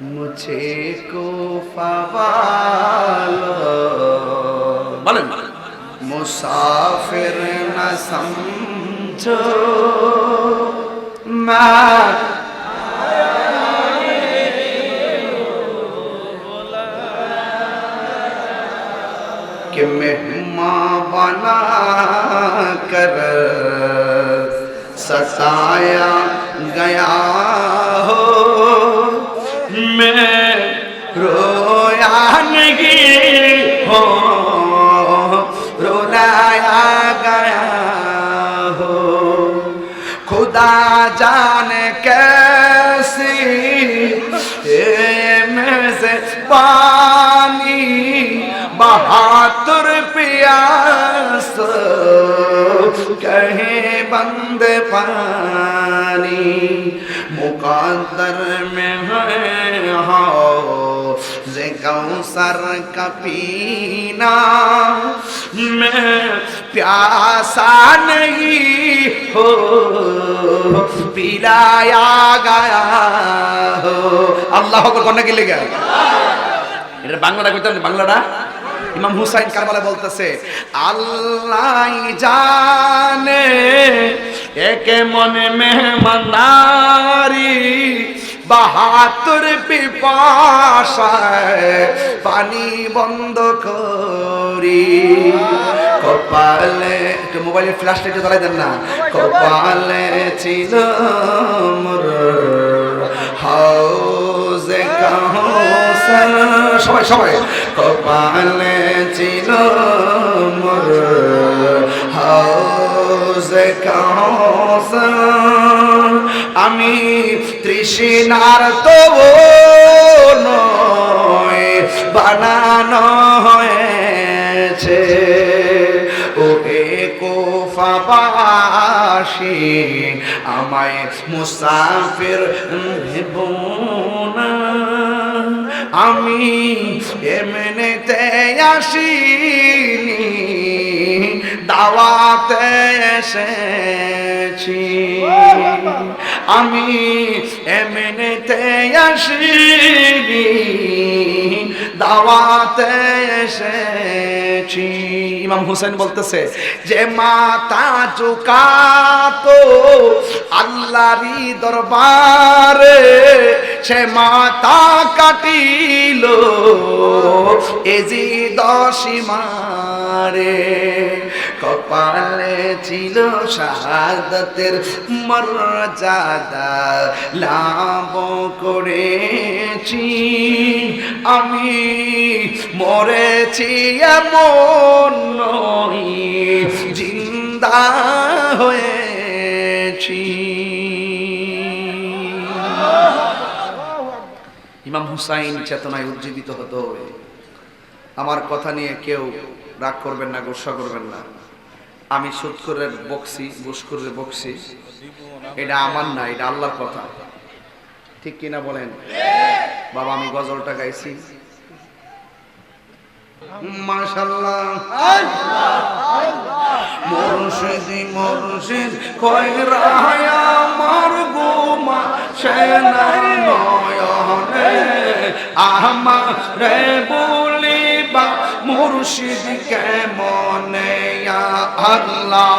মুছে বলেন মুসাফির না সমঝো মা کہ مہما بنا کر ستایا گیا गया हो। खुदा जाने कैसी से पानी, बहादुर प्यास, कहे बंद पानी। मुकद्दर में है हो जे कौसर का मैं प्यासा नहीं हो पिलाया गया हो আল্লাহ কন্যা কি লেগে এটা বাংলাটা কইতাম না, বাংলাটা ইমাম হুসাইন কারবালা বলতেছে আল্লাহ জানে একে মনে মেহমানারি বাহাতুর পিপাসায় পানি বন্ধ করি কপালে, একটু মোবাইলের ফ্ল্যাশটা একটু জ্বালাই দেন না। কপালে ছিল মোর হাউজে কাহসান সবাই সবাই। কপালে ছিল মোর হাউজে কাহসান আমি তৃষ্ণার তো নয়, বানানো কোফাবাসী আমায় মুসাফির ভেব না। আমি এমনিতে আসিনি দাওয়াতে এসেছি। আমি এমনিতে আসিনি। দাওয়াতে এসেছি। ইমাম হুসেন বলতেছে যে, মাতা চুকাতো আল্লাহরই দরবারে, সে মাতা কাটিল এজি দশিমারে কপালে ছিল শাহাদতের মর্যাদা, লাভ করেছি। আমি মরেছি এমন নই, জিন্দা হয়েছি। ইমাম হুসাইন চেতনায় উজ্জীবিত হতে হবে। আমার কথা নিয়ে কেউ রাগ করবেন না, গোসা করবেন না। আমি সুদ করে বকছি বুস করে বকছি এটা আমার না, এটা আল্লাহর কথা। ঠিক কিনা বলেন? বাবা আমি গজলটা গাইছি। মাশাল্লাহ মুর্শিদি মুর্শিদ কই রায়া আমার গোমা সেনার নয়নে আমার রে বলিবা মুর্শিদ কেমনে আল্লাহ?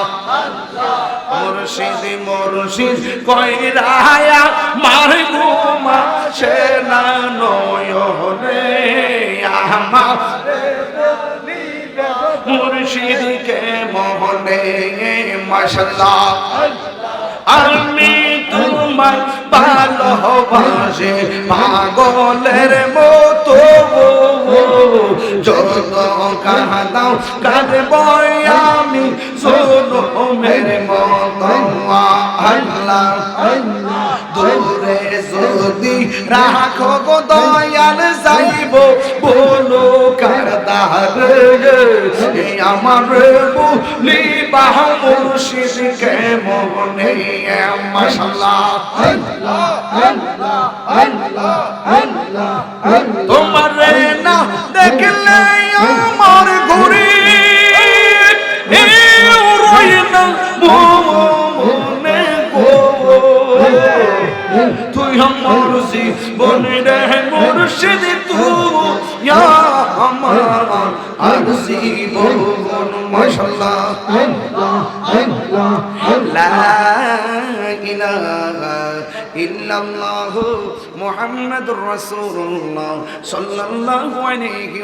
মুর্শিদ মুর্শিদ কই রায়া মার গোমা সেনা নয়নে আমার মুর্শিদকে মোহনে মাশাল্লাহ আমি তোমার ভালোবাসে পাগলের মতো যত কাঁদাও কাঁদব আমি শোনো মেরে মতো আল্লাহ। দূরে যদি রাখো গো দয়াল যাইব, বলো কারদার এই আমার বলি বাহ মুর্শিদ কে মনে মাশাল্লাহ তোমার না দেখলে আমার জীবন রে মুর্শিদ তু আমার আর জীবন মাশাআল্লাহ লা ইলাহা ইল্লাল্লাহ মুহাম্মাদুর রাসূলুল্লাহ সাল্লাল্লাহু আলাইহি